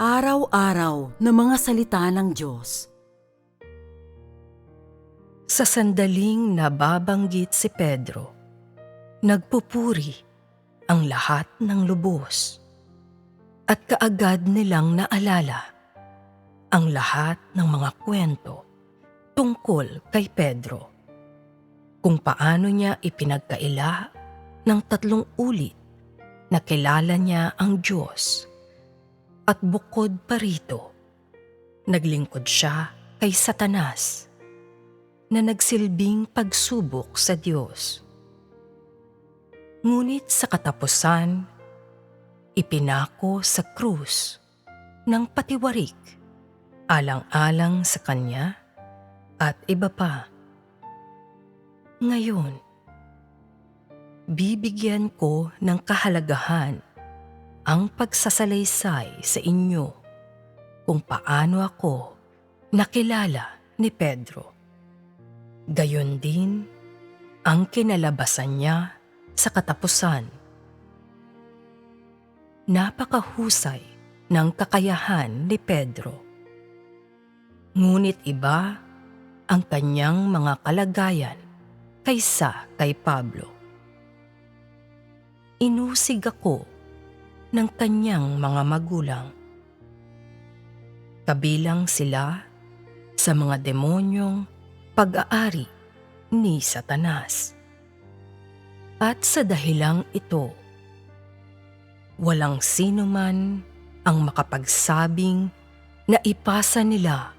Araw-araw na mga salita ng Diyos. Sa sandaling nababanggit si Pedro, nagpupuri ang lahat ng lubos at kaagad nilang naalala ang lahat ng mga kwento tungkol kay Pedro kung paano niya ipinagkaila ng tatlong ulit na kilala niya ang Diyos at bukod pa rito, naglingkod siya kay Satanas na nagsilbing pagsubok sa Diyos. Ngunit sa katapusan, ipinako sa krus ng patiwarik alang-alang sa Kanya at iba pa. Ngayon, bibigyan ko ng kahalagahan ang pagsasalaysay sa inyo kung paano ako nakilala ni Pedro. Gayon din ang kinalabasan niya sa katapusan. Napakahusay ng kakayahan ni Pedro. Ngunit iba ang kanyang mga kalagayan kaysa kay Pablo. Inusig ako ng kanyang mga magulang. Kabilang sila sa mga demonyong pag-aari ni Satanas. At sa dahilang ito, walang sino man ang makapagsabing na ipasa nila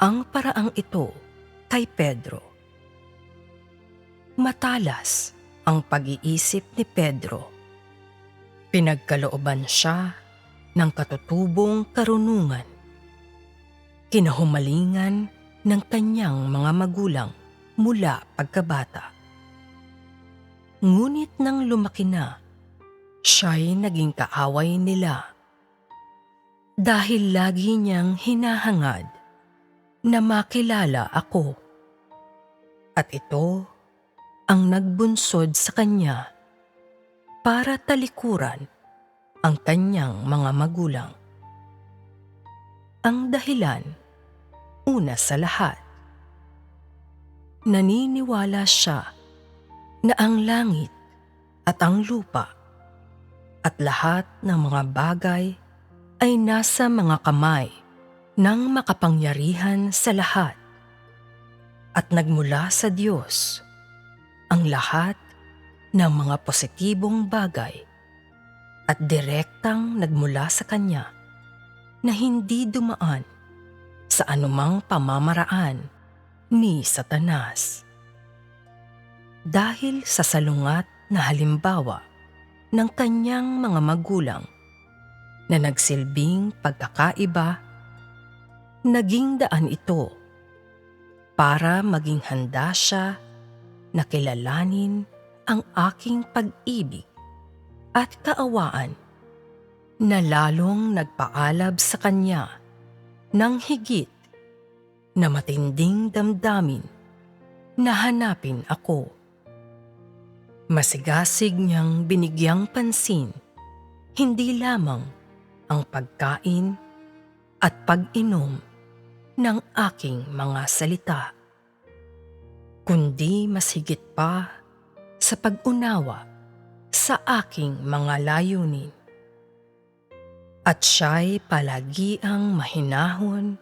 ang paraang ito kay Pedro. Matalas ang pag-iisip ni Pedro Pinagkalooban siya ng katutubong karunungan. Kinahumalingan ng kanyang mga magulang mula pagkabata. Ngunit nang lumaki na, siya'y naging kaaway nila. Dahil lagi niyang hinahangad na makilala ako. At ito ang nagbunsod sa kanya para talikuran ang kanyang mga magulang. Ang dahilan, una sa lahat, naniniwala siya na ang langit at ang lupa at lahat ng mga bagay ay nasa mga kamay ng makapangyarihan sa lahat at nagmula sa Diyos ang lahat ng mga positibong bagay at direktang nagmula sa kanya na hindi dumaan sa anumang pamamaraan ni Satanas. Dahil sa salungat na halimbawa ng kanyang mga magulang na nagsilbing pagkakaiba, naging daan ito para maging handa siya na kilalanin ang aking pag-ibig at kaawaan na lalong nagpaalab sa kanya ng higit na matinding damdamin na hanapin ako. Masigasig niyang binigyang pansin hindi lamang ang pagkain at pag-inom ng aking mga salita, kundi mas higit pa sa pag-unawa sa aking mga layunin. At siya'y palagi ang mahinahon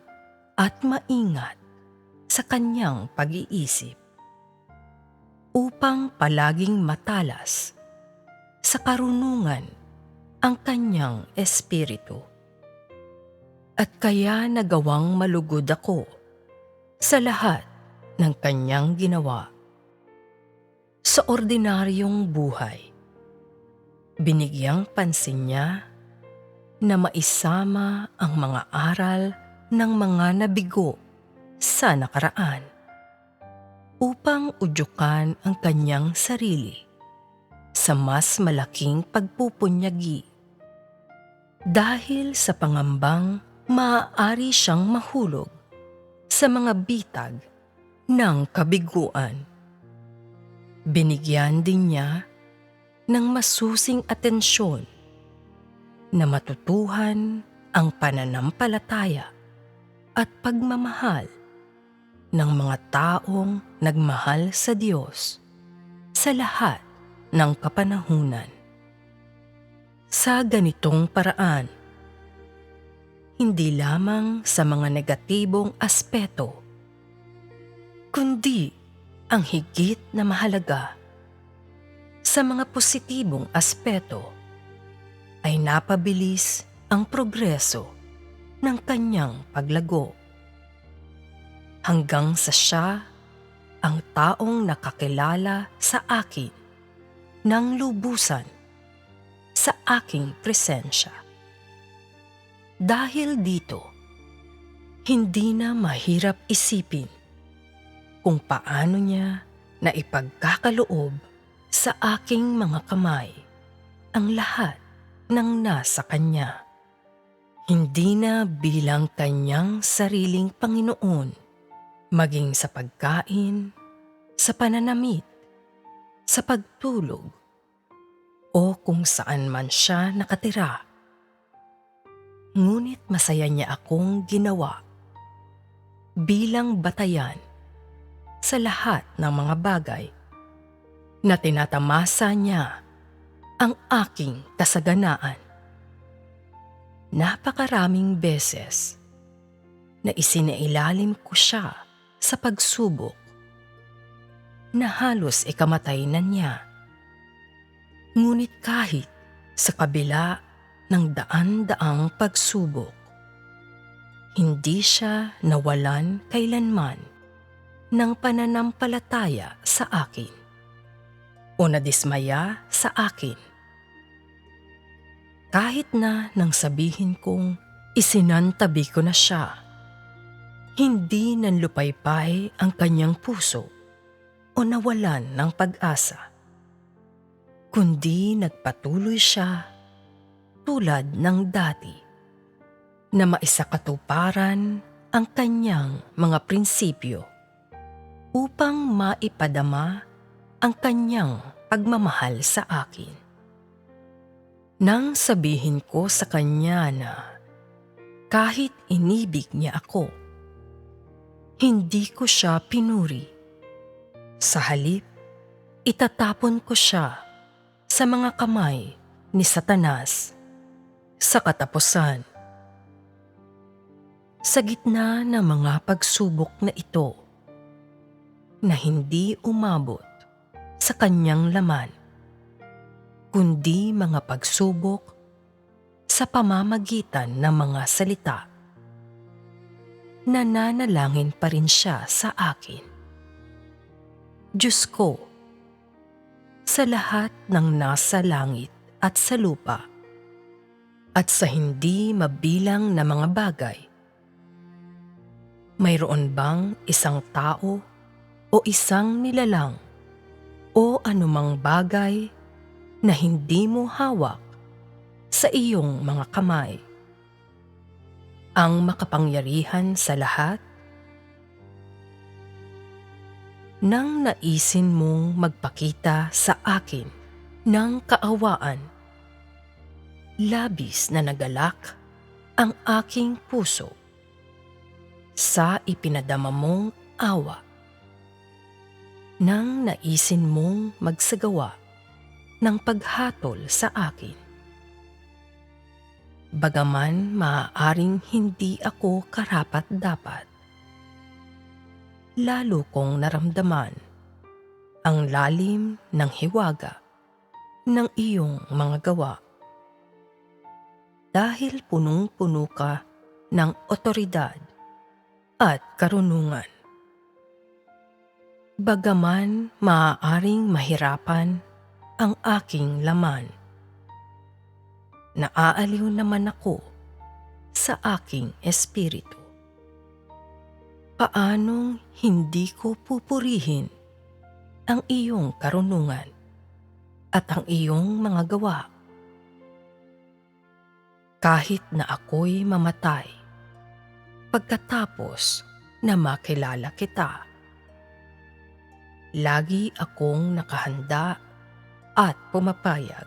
at maingat sa kanyang pag-iisip upang palaging matalas sa karunungan ang kanyang espiritu. At kaya nagawang malugod ako sa lahat ng kanyang ginawa sa ordinaryong buhay. Binigyang pansin niya na maisama ang mga aral ng mga nabigo sa nakaraan upang udyukan ang kanyang sarili sa mas malaking pagpupunyagi. Dahil sa pangambang maaari siyang mahulog sa mga bitag ng kabiguan. Binigyan din niya ng masusing atensyon na matutuhan ang pananampalataya at pagmamahal ng mga taong nagmahal sa Diyos sa lahat ng kapanahunan. Sa ganitong paraan, hindi lamang sa mga negatibong aspeto, kundi ang higit na mahalaga sa mga positibong aspeto ay napabilis ang progreso ng kanyang paglago. Hanggang sa siya ang taong nakakilala sa akin ng lubusan sa aking presensya. Dahil dito, hindi na mahirap isipin kung paano niya na ipagkakaloob sa aking mga kamay ang lahat ng nasa kanya. Hindi na bilang kanyang sariling Panginoon, maging sa pagkain, sa pananamit, sa pagtulog, o kung saan man siya nakatira. Ngunit masaya niya akong ginawa bilang batayan sa lahat ng mga bagay na tinatamasa niya ang aking kasaganaan. Napakaraming beses na isinailalim ko siya sa pagsubok na halos ikamatay na niya. Ngunit kahit sa kabila ng daan-daang pagsubok, hindi siya nawalan kailanman ng pananampalataya sa akin o nadismaya sa akin. Kahit na nang sabihin kong isinantabi ko na siya, hindi nanlupaypay ang kanyang puso o nawalan ng pag-asa, kundi nagpatuloy siya tulad ng dati na maisakatuparan ang kanyang mga prinsipyo upang maipadama ang kanyang pagmamahal sa akin. Nang sabihin ko sa kanya na kahit inibig niya ako, hindi ko siya pinuri. Sa halip, itatapon ko siya sa mga kamay ni Satanas sa katapusan. Sa gitna ng mga pagsubok na ito, na hindi umabot sa kanyang laman, kundi mga pagsubok sa pamamagitan ng mga salita. Nananalangin pa rin siya sa akin. Diyos ko, sa lahat ng nasa langit at sa lupa, at sa hindi mabilang na mga bagay, mayroon bang isang tao o isang nilalang o anumang bagay na hindi mo hawak sa iyong mga kamay? Ang makapangyarihan sa lahat? Nang naisin mong magpakita sa akin ng kaawaan, labis na nagalak ang aking puso sa ipinadama mong awa. Nang naisin mong magsagawa ng paghatol sa akin. Bagaman maaaring hindi ako karapat dapat. Lalo kong naramdaman ang lalim ng hiwaga ng iyong mga gawa. Dahil punong-puno ka ng otoridad at karunungan. Bagaman maaaring mahirapan ang aking laman. Naaaliw naman ako sa aking espiritu. Paanong hindi ko pupurihin ang iyong karunungan at ang iyong mga gawa? Kahit na ako'y mamatay, pagkatapos na makilala kita. Lagi akong nakahanda at pumapayag.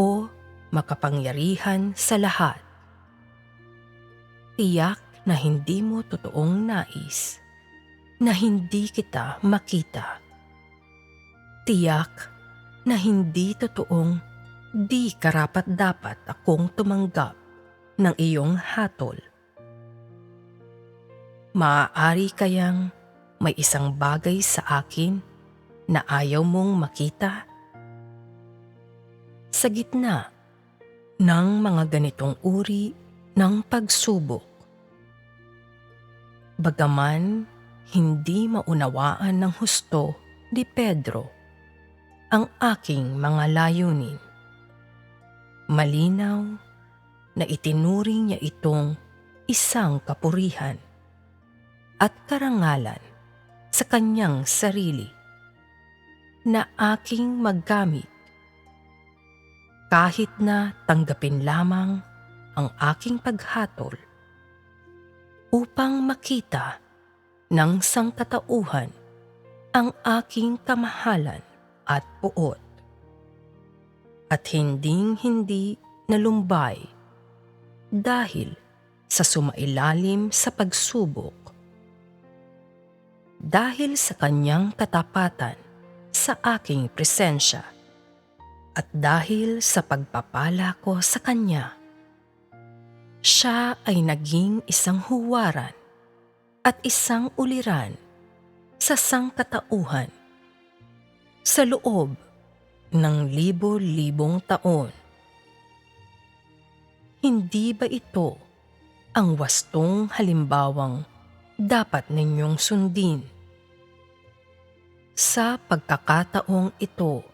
O makapangyarihan sa lahat. Tiyak na hindi mo totoong nais na hindi kita makita. Tiyak na hindi totoong di karapat dapat akong tumanggap ng iyong hatol. Maaari kayang may isang bagay sa akin na ayaw mong makita? Sa gitna ng mga ganitong uri ng pagsubok, bagaman hindi maunawaan ng husto ni Pedro ang aking mga layunin. Malinaw na itinuring niya itong isang kapurihan at karangalan sa kanyang sarili na aking maggamit. Kahit na tanggapin lamang ang aking paghatol upang makita ng sangkatauhan ang aking kamahalan at puot. At hinding-hindi nalumbay dahil sa sumailalim sa pagsubok dahil sa kanyang katapatan sa aking presensya at dahil sa pagpapala ko sa kanya. Siya ay naging isang huwaran at isang uliran sa sangkatauhan sa loob ng libo-libong taon. Hindi ba ito ang wastong halimbawang dapat ninyong sundin? Sa pagkakataong ito,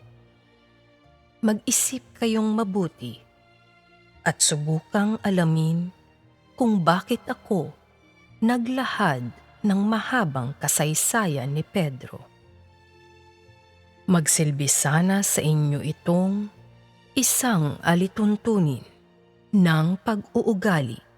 mag-isip kayong mabuti at subukang alamin kung bakit ako naglahad ng mahabang kasaysayan ni Pedro. Magsilbi sana sa inyo itong isang alituntunin ng pag-uugali